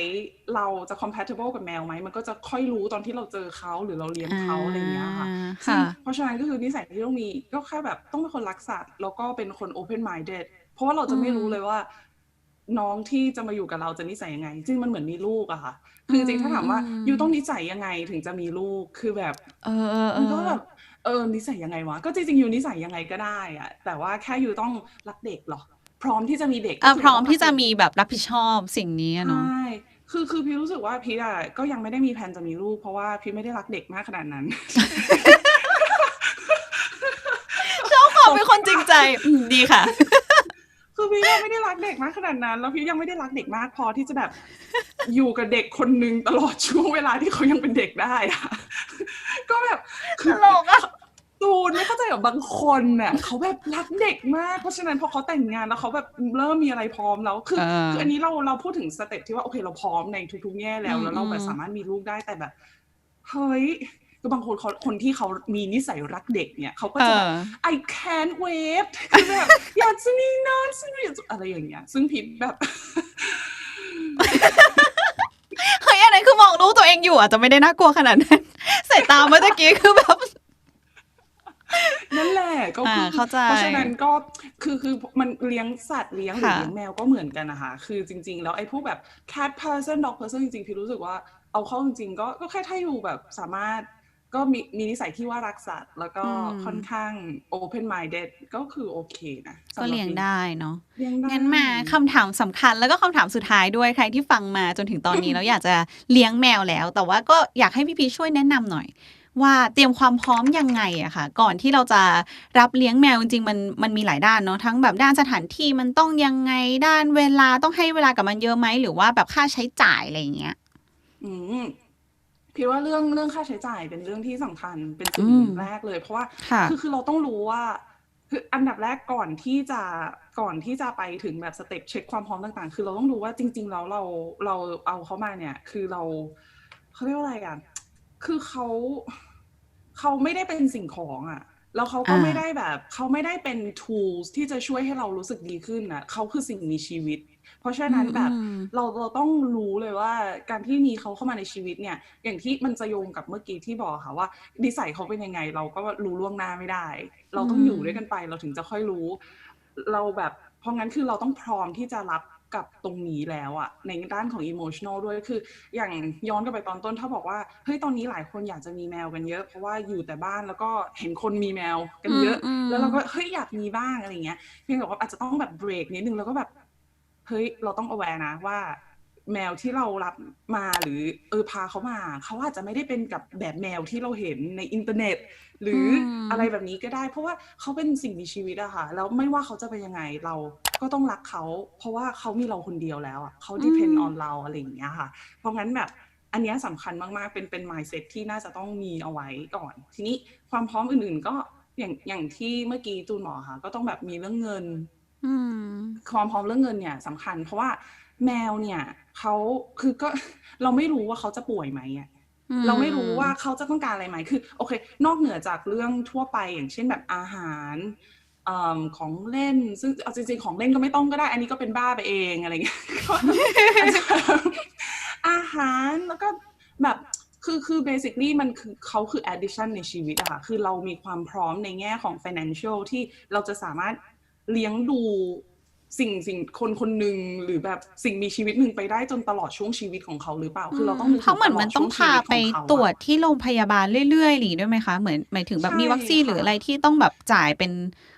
[SPEAKER 2] เราจะ compatible กับแมวไหมมันก็จะค่อยรู้ตอนที่เราเจอเขาหรือเราเลี้ยงเขาอะไรอย่างเงี้ยค่ะซึ่ง
[SPEAKER 1] ค่ะ
[SPEAKER 2] เพราะฉะนั้นก็คือนิสัยที่ต้องมีก็แค่แบบต้องเป็นคนรักสัตว์แล้วก็เป็นคน open minded เพราะว่าเราจะไม่รู้เลยว่า น้องที่จะมาอยู่กับเราจะนิสัยยังไงจริงมันเหมือนมีลูกอะค่ะ คือจริงๆถ้าถามว่า
[SPEAKER 1] อืม
[SPEAKER 2] ยูต้องนิสัยยังไงถึงจะมีลูกคือแบบ
[SPEAKER 1] เออเออเอ
[SPEAKER 2] มันก็
[SPEAKER 1] อ
[SPEAKER 2] แบบเออนิสัยยังไงวะก็จริงๆอยู่นิสัยยังไงก็ได้อะแต่ว่าแค่อยู่ต้องรักเด็กเหรอ พร้อมที่จะมีเด็ก
[SPEAKER 1] เออ
[SPEAKER 2] ก็คื
[SPEAKER 1] พร้อมที่จะ
[SPEAKER 2] ต้งกเด็ก
[SPEAKER 1] มีแบบรับผิดชอบสิ่งนี้อะเนาะ
[SPEAKER 2] ใช่คือคือพี่รู้สึกว่าพี่อะก็ยังไม่ได้มีแผนจะมีลูก เพราะว่าพี่ไม่ได้รักเด็กมากขนาดนั้น
[SPEAKER 1] ชอบความเป็นคนจริงใจอืมดีค่ะ
[SPEAKER 2] คือพี่ยังไม่ได้รักเด็กมากขนาดนั้น แล้วพี่ยังไม่ได้รักเด็กมากพอที่จะแบบ อยู่กับเด็กคนนึงตลอดช่วงเวลาที่เขายังเป็นเด็กได้อะก็แบบคือ
[SPEAKER 1] ตลกอะ
[SPEAKER 2] ตูนไม่เข้าใจกับบางคนน่ะเขาแบบรักเด็กมากเพราะฉะนั้นพอเขาแต่งงานแล้วเขาแบบเริ่มมีอะไรพร้อมแล้วคือ
[SPEAKER 1] เออ
[SPEAKER 2] คืออันนี้เราเราพูดถึงสเต็ปที่ว่าโอเคเราพร้อมในทุกๆแง่แล้ว
[SPEAKER 1] อืม
[SPEAKER 2] แล้วเราแบ
[SPEAKER 1] อื
[SPEAKER 2] บ
[SPEAKER 1] ม
[SPEAKER 2] สามารถมีลูกได้แต่แบบเฮ้ย ก็บางคนเขาคนที่เขามีนิสัยรักเด็กเนี่ยเขาก็
[SPEAKER 1] เอ
[SPEAKER 2] จะแบบ
[SPEAKER 1] อ
[SPEAKER 2] I can't wait คือแบบอยากจะมีนอนซึ่งอยากจะอะไรอย่างเงี้ย ซึ่งพิมแบบ
[SPEAKER 1] เฮ้ยอันนั้นคือมองลูกตัวเองอยู่อาจจะไม่ได้น่ากลัวขนาดนั้นสายตาเมื่อตะกี้คือแบบ
[SPEAKER 2] นั่นแหละก็คือ
[SPEAKER 1] อ่าเข้าใจ
[SPEAKER 2] เพราะฉะนั้นก็คือคือมันเลี้ยงสัตว์เลี้ยงหรือ
[SPEAKER 1] ค่ะ
[SPEAKER 2] เลี้ยงแมวก็เหมือนกันนะคะ คือจริง ๆ แล้วไอ้พวกแบบ cat person dog person จริงๆพี่รู้สึกว่าเอาเข้าจริงๆก็ก็แค่ถ้าอยู่แบบสามารถ ก็มีมีนิสัยที่ว่ารักสัตว์แล้วก็
[SPEAKER 1] อืม
[SPEAKER 2] ค่อนข้าง open minded ก็คือโอเคนะสำห
[SPEAKER 1] ก็
[SPEAKER 2] รับ
[SPEAKER 1] เลี้ยง
[SPEAKER 2] พิม
[SPEAKER 1] ได้เนาะ
[SPEAKER 2] เลี้ยงได้
[SPEAKER 1] งั้นมาคำถามสำคัญแล้วก็คำถามสุดท้ายด้วยใครที่ฟังมาจนถึงตอนนี้แล้วอยากจะเลี้ยงแมวแล้ว แต่ว่าก็อยากให้พี่พีชช่วยแนะนำหน่อย ว่าเตรียมความพร้อมยังไงอะค่ะ ก่อนที่เราจะรับเลี้ยงแมวจริงๆมันมันมีหลายด้านเนาะทั้งแบบด้านสถานที่มันต้องยังไงด้านเวลาต้องให้เวลากับมันเยอะไหมหรือว่าแบบค่าใช้จ่ายอะไรอย่างเงี้ย
[SPEAKER 2] อืม พี่ว่าเรื่องเรื่องค่าใช้จ่ายเป็นเรื่องที่สำคัญเป็นสิ่ง
[SPEAKER 1] อืม
[SPEAKER 2] แรกเลย เพราะว่า
[SPEAKER 1] ค่ะ
[SPEAKER 2] คือคือเราต้องรู้ว่าคืออันดับแรกก่อนที่จะก่อนที่จะไปถึงแบบสเต็ปเช็คความพร้อมต่างๆ คือเราต้องรู้ว่าจริง ๆ แล้วเราเราเอาเขามาเนี่ย คือเราเขาเรียกว่าอะไรอะคือเขาเขาไม่ได้เป็นสิ่งของอะแล้วเขาก็
[SPEAKER 1] อ่า
[SPEAKER 2] ไม่ได้แบบเขาไม่ได้เป็น tools ที่จะช่วยให้เรารู้สึกดีขึ้นนะเขาคือสิ่งมีชีวิต เพราะฉะนั้นแบบ
[SPEAKER 1] อืม
[SPEAKER 2] เราเราต้องรู้เลยว่าการที่มีเขาเข้ามาในชีวิตเนี่ย อย่างที่มันจะโยงกับเมื่อกี้ที่บอกค่ะว่านิสัยเขาเป็นยังไง เราก็รู้ล่วงหน้าไม่ได้ เราต้อง
[SPEAKER 1] อืม
[SPEAKER 2] อยู่ด้วยกันไปเราถึงจะค่อยรู้ เราแบบเพราะงั้นคือเราต้องพร้อมที่จะรับกับตรงนี้แล้วอะในด้านของ emotional ด้วยคือ อย่างย้อนกลับไปตอนต้นถ้าบอกว่าเฮ้ยตอนนี้หลายคนอยากจะมีแมวกันเยอะ เพราะว่าอยู่แต่บ้านแล้วก็เห็นคนมีแมวกันเยอะ
[SPEAKER 1] อืมอืม
[SPEAKER 2] แล้วเราก็เฮ้ยอยากมีบ้างอะไรเงี้ยเพียงแต่ว่าอาจจะต้องแบบเบรกนิดนึงแล้วก็แบบ เฮ้ยเราต้อง aware นะว่าแมวที่เรารับมาหรือเออพาเขามา เขาอาจจะไม่ได้เป็นกับแบบแมวที่เราเห็นในอินเทอร์เน็ต หรืออ
[SPEAKER 1] ม
[SPEAKER 2] อะไรแบบนี้ก็ได้ เพราะว่าเขาเป็นสิ่งมีชีวิตอะค่ะ แล้วไม่ว่าเขาจะเป็นยังไงเราก็ต้องรักเขา เพราะว่าเขามีเราคนเดียวแล้วอะเขา depend on เราอะไรอย่างเงี้ยค่ะ เพราะงั้นแบบอันเนี้ยสำคัญมาก ๆ เป็นเป็น mindset ที่น่าจะต้องมีเอาไว้ก่อน ทีนี้ความพร้อมอื่น ๆ ก็อย่างอย่างที่เมื่อกี้จูนบอกค่ะ ก็ต้องแบบมีเรื่องเงิน
[SPEAKER 1] อืม
[SPEAKER 2] ความพร้อมเรื่องเงินเนี่ยสำคัญ เพราะว่าแมวเนี่ยเขาคือก็เราไม่รู้ว่าเขาจะป่วยไหมอะเราไม่รู้ว่าเขาจะต้องการอะไรไหม คือ โอเค นอกเหนือจากเรื่องทั่วไปอย่างเช่นแบบอาหารอของเล่น ซึ่งเอาจริงๆ ของเล่นก็ไม่ต้องก็ได้ อันนี้ก็เป็นบ้าไปเองอะไรเงี้ย อาหารแล้วก็แบบคือคือ basically มันคือเขาคือ addition ในชีวิตอะค่ะ คือเรามีความพร้อมในแง่ของ financial ที่เราจะสามารถ เลี้ยงดูสิ่งสิ่งคนคนหนึ่งหรือแบบสิ่งมีชีวิตหนึ่งไปได้จนตลอดช่วงชีวิตของเขาหรือเปล่าคือเราต้องนึก
[SPEAKER 1] เพราะเหมือนมันต้องพาไปตรวจที่โรงพยาบาลเรื่อยๆหรือด้วยไหมคะเหมือนหมายถึงแบบมีวัคซีนหรืออะไรที่ต้องแบบจ่ายเป็น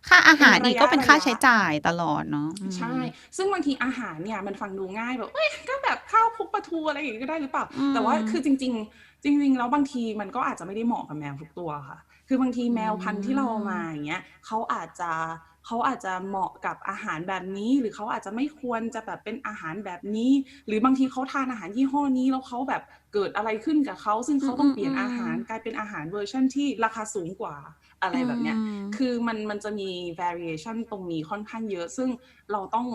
[SPEAKER 1] ค่าอาหารอีกก็เป็นค่าใช้จ่ายตลอดเนาะอืม
[SPEAKER 2] ใช่ ซึ่งบางทีอาหารเนี่ยมันฟังดูง่ายแบบเอ้ยก็แบบข้าวคลุกปลาทูอะไรอย่างงี้ก็ได้หรือเปล่า
[SPEAKER 1] อืม
[SPEAKER 2] แต่ว่าคือจริง ๆ จริง ๆ แล้วบางทีมันก็อาจจะไม่ได้เหมาะกับแมวทุกตัวค่ะ คือบางทีแมวพันธุ์ที่เราเอามาอย่างเงี้ยเขาอาจจะ เขาอาจจะเหมาะกับอาหารแบบนี้ หรือเขาอาจจะไม่ควรจะแบบเป็นอาหารแบบนี้ หรือบางทีเขาทานอาหารยี่ห้อนี้แล้วเขาแบบเกิดอะไรขึ้นกับเขาซึ่งเขาต้องเปลี่ยนอาหารกลายเป็นอาหารเวอร์ชันที่ราคาสูงกว่าอะไรแบบเนี้ย
[SPEAKER 1] อืม
[SPEAKER 2] คือมันมันจะมี variation ตรงนี้ค่อนข้างเยอะ ซึ่งเราต้อง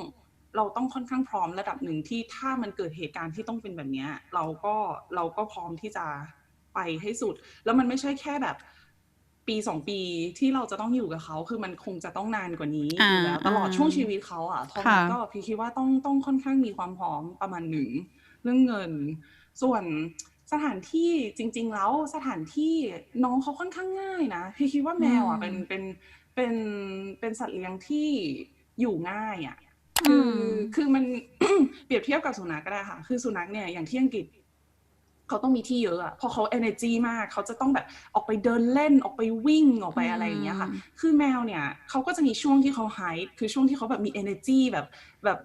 [SPEAKER 2] เราต้องค่อนข้างพร้อมระดับหนึ่งที่ถ้ามันเกิดเหตุการณ์ที่ต้องเป็นแบบเนี้ยเราก็เราก็พร้อมที่จะไปให้สุด แล้วมันไม่ใช่แค่แบบ ปีสองปีที่เราจะต้องอยู่กับเขาคือมันคงจะต้องนานกว่านี้อยู่แล้ว
[SPEAKER 1] อ่า
[SPEAKER 2] ตลอด
[SPEAKER 1] อ่า
[SPEAKER 2] ช่วงชีวิตเขาอะเพราะงั้น
[SPEAKER 1] ค่ะ
[SPEAKER 2] ก็พี่คิดว่าต้องต้องค่อนข้างมีความพร้อมประมาณหนึ่งเรื่องเงิน ส่วนสถานที่จริง ๆ แล้วสถานที่น้องเขาค่อนข้างง่ายนะพี่คิดว่าแมวอะ
[SPEAKER 1] อื
[SPEAKER 2] เป็น
[SPEAKER 1] ม
[SPEAKER 2] เป็นเป็นเป็นสัตว์เลี้ยงที่อยู่ง่ายอะคืออ
[SPEAKER 1] ม
[SPEAKER 2] คือมันเปรียบเทียบกับสุนัขก็ได้ค่ะ คือสุนัขเนี่ยอย่างที่อังกฤษ เขาต้องมีที่เยอะอะเพราะเขา energy มาก เขาจะต้องแบบออกไปเดินเล่นออกไปวิ่งออกไปอะไรอย่างเงี้ยค่ะ
[SPEAKER 3] อืม
[SPEAKER 2] คือแมวเนี่ยเขาก็จะมีช่วงที่เขาไฮคือช่วงที่เขาแบบมี energy แบบแบบ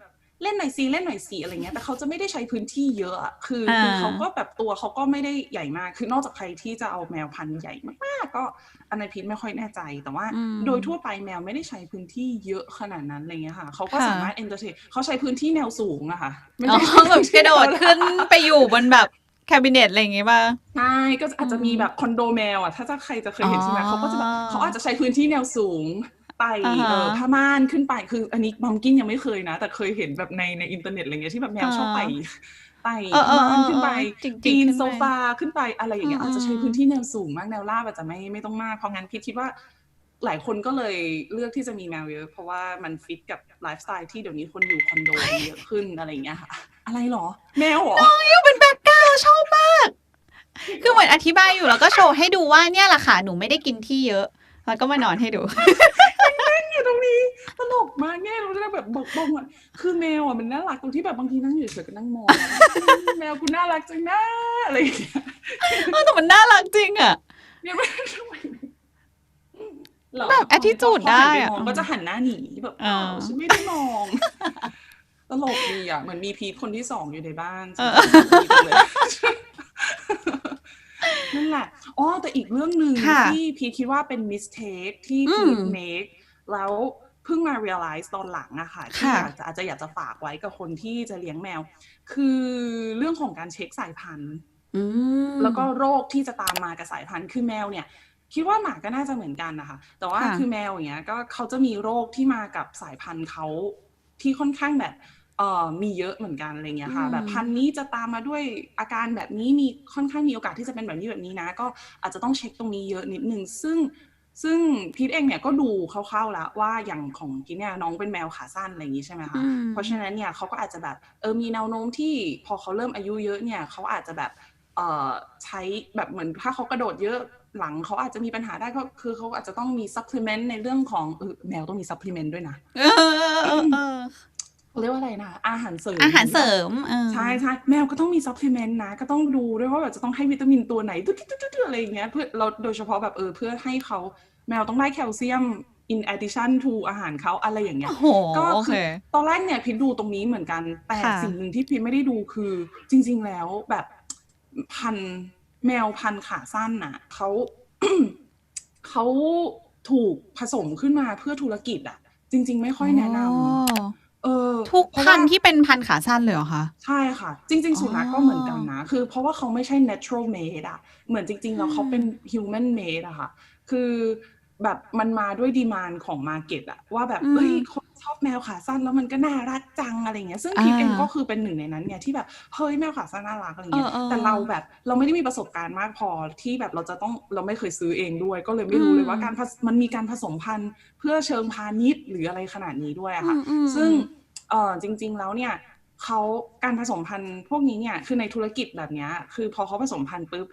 [SPEAKER 2] เล่นหน่อยซีเล่นหน่อยซีอะไรเงี้ยแต่เขาจะไม่ได้ใช้พื้นที่เยอะอะคือคือ
[SPEAKER 1] อ่า
[SPEAKER 2] เขาก็แบบตัวเขาก็ไม่ได้ใหญ่มาก คือนอกจากใครที่จะเอาแมวพันธุ์ใหญ่มากๆก็อันในนพิษไม่ค่อยแน่ใจ แต่ว่า
[SPEAKER 3] อืม
[SPEAKER 2] โดยทั่วไปแมวไม่ได้ใช้พื้นที่เยอะขนาดนั้นอะไรเงี้ยค่ะเขาก็
[SPEAKER 1] ค่ะ
[SPEAKER 2] สามารถ entertain เขาใช้พื้นที่แนวสูงอะค่ะไม่
[SPEAKER 1] อ๋อ
[SPEAKER 2] ใช่
[SPEAKER 1] แบบกระโดดขึ้นไปอยู่บนแบบ แคบิเนตอะไรอย่างงี้ป่ะ
[SPEAKER 2] ใช่ก็อาจจะมีแบบคอนโดแมวอะถ้าจะใครจะเคยเห็นใช่ไหม
[SPEAKER 1] อ๋อ
[SPEAKER 2] เขาก็จะแบบเขาอาจจะใช้พื้นที่แนวสูงไต่
[SPEAKER 1] อ่าฮะ
[SPEAKER 2] เออผ้าม่านขึ้นไปคือ อันนี้บัมกินยังไม่เคยนะ แต่เคยเห็นแบบในในอินเทอร์เน็ตอะไรเงี้ยที่แบบแมวชอบไต่ไต่
[SPEAKER 1] เออเออ
[SPEAKER 2] ผ้าม่านขึ้นไป
[SPEAKER 1] เออเออจริงๆ
[SPEAKER 2] ปีน
[SPEAKER 1] ขึ้นไป
[SPEAKER 2] โซฟาขึ้นไปอะไรอย่างเงี้ย
[SPEAKER 1] อืม
[SPEAKER 2] อาจจะใช้
[SPEAKER 1] อืม
[SPEAKER 2] พื้นที่แนวสูงมากแนวราบอาจจะไม่ไม่ต้องมากเพราะงั้นพี่คิดว่า หลายคนก็เลยเลือกที่จะมีแมวเยอะเพราะว่ามันฟิตกับไลฟ์สไตล์ที่เดี๋ยวนี้คนอยู่คอนโดเยอะขึ้นอะไรอย่างเงี้ยค่ะ อะไรหรอ แมวเหรอ
[SPEAKER 1] เป็นแบ็คก ราวด์ชอบมาก คือเหมือนอธิบายอยู่แล้วก็โชว์ให้ดูว่าเนี่ยแหละค่ะหนูไม่ได้กินที่เยอะ แล้วก็มานอนให้ดู
[SPEAKER 2] อยู่ตรงนี้ตลกมากแง่เราจะแบบบอกบอกว่าคือแมวอะมันน่ารักตรงที่แบบบางทีนั่งอยู่เฉยๆก็นั่งมองอะแมวคุณน่ารักจังนะอะไรอย่างเงี้ย
[SPEAKER 1] เออแต่มันน่ารักจริงอะ
[SPEAKER 2] เนี่ยไม่ทำไมหรอ
[SPEAKER 1] แบบ attitude
[SPEAKER 2] พอหันป
[SPEAKER 1] ได้อะ
[SPEAKER 2] มองก็จะหันหน้าหนีแบบ
[SPEAKER 1] เออ
[SPEAKER 2] ฉันไม่ได้มองต ลกดีอะเหมือนมีพีทคนที่สองอยู่ในบ้าน
[SPEAKER 1] เออ
[SPEAKER 2] ดีจังเลยนั่นแหละอ๋อแต่อีกเรื่องหนึ่ง
[SPEAKER 1] ค่ะ
[SPEAKER 2] ที่พีทคิดว่าเป็น mistake ที่
[SPEAKER 1] อื
[SPEAKER 2] พี
[SPEAKER 1] ม
[SPEAKER 2] ท make แล้วเพิ่งมา realize ตอนหลังอะค่ะ ที่
[SPEAKER 1] ค่ะ
[SPEAKER 2] อยากจะอาจจะอยากจะฝากไว้กับคนที่จะเลี้ยงแมว คือเรื่องของการเช็คสายพันธุ์
[SPEAKER 1] อืม
[SPEAKER 2] แล้วก็โรคที่จะตามมากับสายพันธุ์คือแมวเนี่ย คิดว่าหมาก็น่าจะเหมือนกันนะคะ แต่ว่า
[SPEAKER 1] ค่ะ
[SPEAKER 2] คือแมวอย่างเงี้ยก็เขาจะมีโรคที่มากับสายพันธุ์เขาที่ค่อนข้างแบบ เอ่อมีเยอะเหมือนกันอะไรเงี้ยค่ะ
[SPEAKER 1] อืม
[SPEAKER 2] แบบพันธุ์นี้จะตามมาด้วยอาการแบบนี้มีค่อนข้างมีโอกาสที่จะเป็นแบบนี้แบบนี้นะ ก็อาจจะต้องเช็คตรงนี้เยอะนิดนึงซึ่งซึ่งพีทเองเนี่ยก็ดูคร่าวๆแล้วว่าอย่างของพีทเนี่ยน้องเป็นแมวขาสั้นอะไรอย่างงี้ใช่ไหมคะ
[SPEAKER 1] อืม
[SPEAKER 2] เพราะฉะนั้นเนี่ยเขาก็อาจจะแบบเออมีแนวโน้มที่พอเขาเริ่มอายุเยอะเนี่ยเขาอาจจะแบบเอ่อใช้แบบเหมือนถ้าเขากระโดดเยอะหลังเขาอาจจะมีปัญหาได้ก็คือเขาอาจจะต้องมีซัพพลีเมนต์ในเรื่องของเออแมวต้องมีซัพพลีเมนต์ด้วยนะ เขาเรียกว่าอะไรนะอาหารเสริม
[SPEAKER 1] อาหารเสริมเออ
[SPEAKER 2] ใช่ใช่แมวก็ต้องมีซัพพลีเมนต์นะ ก็ต้องดูด้วยว่าแบบจะต้องให้วิตามินตัวไหนตุ๊ดตุ๊ดตุ๊ดตุ๊ดอะไรอย่างเงี้ยเพื่อเราโดยเฉพาะแบบเออเพื่อให้เขาแมวต้องได้แคลเซียม in addition to อาหารเขาอะไรอย่างเงี้ย
[SPEAKER 1] โอ้โห
[SPEAKER 2] ก็
[SPEAKER 1] โอ
[SPEAKER 2] คื
[SPEAKER 1] เค
[SPEAKER 2] อตอนแรกเนี่ยพิดดูตรงนี้เหมือนกัน แต่
[SPEAKER 1] ค่ะ
[SPEAKER 2] สิ่งหนึ่งที่พิดไม่ได้ดูคือ จริง ๆ แล้วแบบพันธุ์แมวพันธุ์ขาสั้นน่ะเขาเขาถูกผสมขึ้นมาเพื่อธุรกิจอะจริง ๆ ไม่ค่อยแนะน
[SPEAKER 1] อ๋อำ
[SPEAKER 2] เออ
[SPEAKER 1] ทุก
[SPEAKER 2] เพราะ
[SPEAKER 1] พันธุ์
[SPEAKER 2] ว่า
[SPEAKER 1] ที่เป็นพันธุ์ขาสั้นเลยเหรอคะ
[SPEAKER 2] ใช่ค่ะ จริงๆสุนัขก็เหมือนกันนะ คือเพราะว่าเขาไม่ใช่ natural made อะเหมือนจริงๆแล้วเขาเป็น human made อะค่ะ คือ แบบมันมาด้วยดีมานของ market อะว่าแบบ
[SPEAKER 1] อืม
[SPEAKER 2] เอ้ยคนชอบแมวขาสั้นแล้วมันก็น่ารักจังอะไรเงี้ยซึ่งพีท
[SPEAKER 1] อ่า
[SPEAKER 2] เองก็คือเป็นหนึ่งในนั้นไงที่แบบเฮ้ยแมวขาสั้นน่ารักอะไรเงี้ย
[SPEAKER 1] เออเออ
[SPEAKER 2] แต่เราแบบเราไม่ได้มีประสบการณ์มากพอที่แบบเราจะต้องเราไม่เคยซื้อเองด้วย ก็เลยไม่รู้เลยว่าการผสมันมีการผสมพันธุ์เพื่อเชิงพาณิชย์หรืออะไรขนาดนี้ด้วยอะค่ะ
[SPEAKER 1] อืมอืม
[SPEAKER 2] ซึ่งเออจริง ๆ แล้วเนี่ยเขาการผสมพันธุ์พวกนี้เนี่ยคือในธุรกิจแบบเนี้ยคือพอเขาผสมพันธุ์ปุ๊บ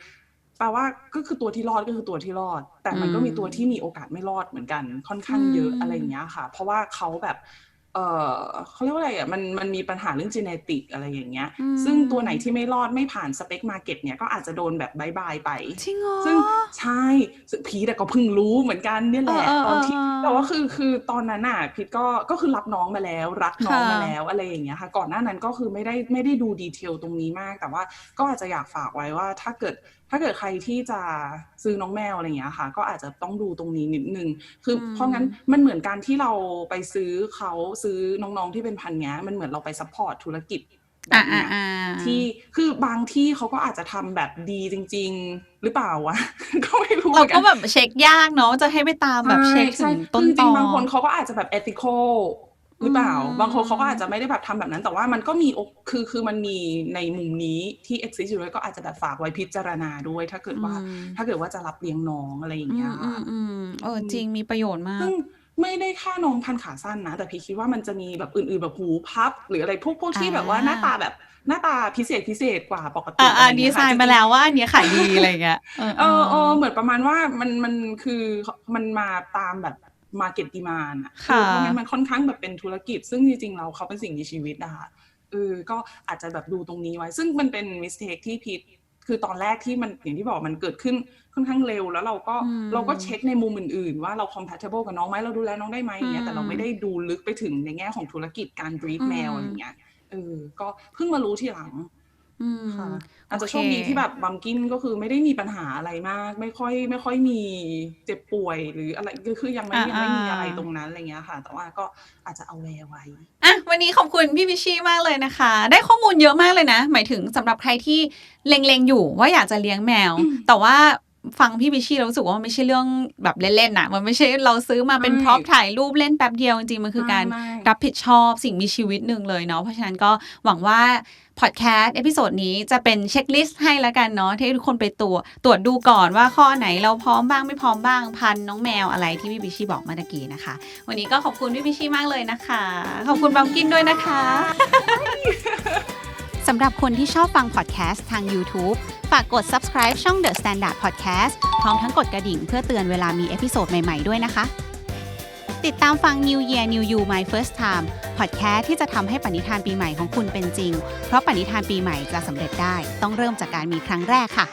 [SPEAKER 2] แปลว่าก็คือตัวที่รอดก็คือตัวที่รอด แต่มันก็มีตัวที่มีโอกาสไม่รอดเหมือนกันค่อนข้างเยอะ
[SPEAKER 1] อืม
[SPEAKER 2] อะไรอย่างเงี้ยค่ะ เพราะว่าเขาแบบเออเขาเรียกว่าอะไรอะมันมันมีปัญหาเรื่องจีเนติกอะไรอย่างเงี้ย
[SPEAKER 1] อืม
[SPEAKER 2] ซึ่งตัวไหนที่ไม่รอดไม่ผ่านสเปคมาเก็ตเนี่ยก็อาจจะโดนแบบบายบายไป
[SPEAKER 1] จริงเหรอ
[SPEAKER 2] ซึ่งใช่ซึ่งพีแต่ก็เพิ่งรู้เหมือนกันเนี่ยแหละ
[SPEAKER 1] เออเออ
[SPEAKER 2] ตอนที่
[SPEAKER 1] เออ
[SPEAKER 2] แต่ว่าคือคือตอนนั้นน่ะพีทก็ก็คือรับน้องมาแล้ว รักน้อง
[SPEAKER 1] ค่ะ
[SPEAKER 2] มาแล้วอะไรอย่างเงี้ยค่ะ ก่อนหน้านั้นก็คือไม่ได้ไม่ได้ดูดีเทลตรงนี้มาก แต่ว่าก็อาจจะอยากฝากไว้ว่าถ้าเกิด ถ้าเกิดใครที่จะซื้อน้องแมวอะไรอย่างเงี้ยค่ะ ก็อาจจะต้องดูตรงนี้นิดนึง คืออ
[SPEAKER 1] ม
[SPEAKER 2] เพราะงั้นมันเหมือนการที่เราไปซื้อเขาซื้อน้องๆที่เป็นพันธุ์เนี้ยมันเหมือนเราไปซัพพอร์ตธุรกิจแบ
[SPEAKER 1] อ่า
[SPEAKER 2] บ
[SPEAKER 1] อ่า
[SPEAKER 2] เนี้ย
[SPEAKER 1] อ่า
[SPEAKER 2] ที่คือบางที่เขาก็อาจจะทำแบบดีจริง ๆ หรือเปล่าวะก็ไม่รู้ห
[SPEAKER 1] เรา
[SPEAKER 2] มือน
[SPEAKER 1] ก็
[SPEAKER 2] น
[SPEAKER 1] แบบเช็คยากเนาะจะให้ไปตามแบบเช็คถึ
[SPEAKER 2] ใช่
[SPEAKER 1] ง
[SPEAKER 2] ใช่
[SPEAKER 1] ต้น
[SPEAKER 2] คือจ
[SPEAKER 1] ต
[SPEAKER 2] ริ
[SPEAKER 1] อง
[SPEAKER 2] ๆบางคนเขาก็อาจจะแบบ ethical หรือเปล่า
[SPEAKER 1] อืม
[SPEAKER 2] บางคนเขาก็อาจจะไม่ได้แบบทำแบบนั้น แต่ว่ามันก็มีโอคือคือมันมีในมุมนี้ที่ exist อยู่ด้วยก็อาจจะแบบฝากไว้พิจารณาด้วย ถ้าเกิดว่า
[SPEAKER 1] อืม
[SPEAKER 2] ถ้าเกิดว่าจะรับเลี้ยงน้องอะไรอย่าง
[SPEAKER 1] อื
[SPEAKER 2] เงี้ย
[SPEAKER 1] มอื
[SPEAKER 2] ค่ะ
[SPEAKER 1] มอืมเออจริงมีประโยชน์มาก
[SPEAKER 2] ซึ่งไม่ได้แค่น้องพันธุ์ขาสั้นนะ แต่พี่คิดว่ามันจะมีแบบอื่นๆแบบหูพับ หรืออะไรพวกพวกที่
[SPEAKER 1] อ่า
[SPEAKER 2] แบบว่าหน้าตาแบบหน้าตาพิเศษพิเศษกว่าปกติ
[SPEAKER 1] อ่า
[SPEAKER 2] อะ
[SPEAKER 1] อ่า
[SPEAKER 2] ไร
[SPEAKER 1] ดี
[SPEAKER 2] เงี้ย
[SPEAKER 1] ไซ
[SPEAKER 2] ค่ะ
[SPEAKER 1] น์
[SPEAKER 2] จริงๆ
[SPEAKER 1] มาแล้วว่าอันเนี้ยขายดีอะไรเงี้ยเออ
[SPEAKER 2] เออเออเหมือนประมาณว่ามันมันคือมันมาตามแบบ market demand อะ
[SPEAKER 1] ค่ะ
[SPEAKER 2] เพราะงั้นมันค่อนข้างแบบเป็นธุรกิจ ซึ่งจริงๆเราเขาเป็นสิ่งมีชีวิตอะค่ะเออก็อาจจะแบบดูตรงนี้ไว้ ซึ่งมันเป็น mistake ที่พีทคือตอนแรกที่มันอย่างที่บอกมันเกิดขึ้นค่อนข้างเร็วแล้วเราก็
[SPEAKER 1] อืม
[SPEAKER 2] เราก็เช็คในมุมอื่นๆ ว่าเรา compatible กับน้องไหมเราดูแลน้องได้ไหมอย่างเงี้ยแต่เราไม่ได้ดูลึกไปถึงในแง่ของธุรกิจการ breed
[SPEAKER 1] อืม
[SPEAKER 2] แมวอะไรเงี้ยเออก็เพิ่งมารู้ทีหลัง
[SPEAKER 1] อืม
[SPEAKER 2] ค่ะอาจจะ
[SPEAKER 1] โอเค
[SPEAKER 2] โชคดีที่แบบบัมกินก็คือไม่ได้มีปัญหาอะไรมาก ไม่ค่อย ไม่ค่อยมีเจ็บป่วยหรืออะไร ก็คือยังไม่
[SPEAKER 1] อ่า
[SPEAKER 2] ยังไม่มี
[SPEAKER 1] อ่า
[SPEAKER 2] อะไรตรงนั้นอะไรเงี้ยค่ะ แต่ว่าก็อาจจะเอาแวร์ไว้
[SPEAKER 1] อะวันนี้ขอบคุณพี่พิชชี่มากเลยนะคะ ได้ข้อมูลเยอะมากเลยนะ หมายถึงสำหรับใครที่เล็งๆอยู่ว่าอยากจะเลี้ยงแมว
[SPEAKER 2] อืม
[SPEAKER 1] แต่ว่า ฟังพี่พิชชี่แล้วรู้สึกว่ามันไม่ใช่เรื่องแบบเล่นๆนะมันไม่ใช่เราซื้อมาเป็น
[SPEAKER 2] ใช่
[SPEAKER 1] พร็อพถ่ายรูปเล่นแป๊บเดียวจริงๆมันคือการ
[SPEAKER 2] ไม่ไม่
[SPEAKER 1] รับผิดชอบสิ่งมีชีวิตหนึ่งเลยเนาะเพราะฉะนั้นก็หวังว่าพอดแคสต์เอพิโซดนี้จะเป็นเช็คลิสต์ให้แล้วกันเนาะที่ให้ทุกคนไปตัวตรวจดูก่อนว่าข้อไหนเราพร้อมบ้างไม่พร้อมบ้างพันน้องแมวอะไรที่พี่พิชชี่บอกเมื่อตะกี้นะคะ วันนี้ก็ขอบคุณพี่พิชชี่มากเลยนะคะ ขอบคุณบัมกินด้วยนะคะ
[SPEAKER 3] สำหรับคนที่ชอบฟังพอดแคสต์ทาง YouTube ฝากกด subscribe ช่อง The Standard Podcast พร้อมทั้งกดกระดิ่งเพื่อเตือนเวลามีเอพิโซดใหม่ ๆ ด้วยนะคะ ติดตามฟัง New Year New You My First Time พอดแคสต์ที่จะทำให้ปณิธานปีใหม่ของคุณเป็นจริง เพราะปณิธานปีใหม่จะสำเร็จได้ ต้องเริ่มจากการมีครั้งแรกค่ะ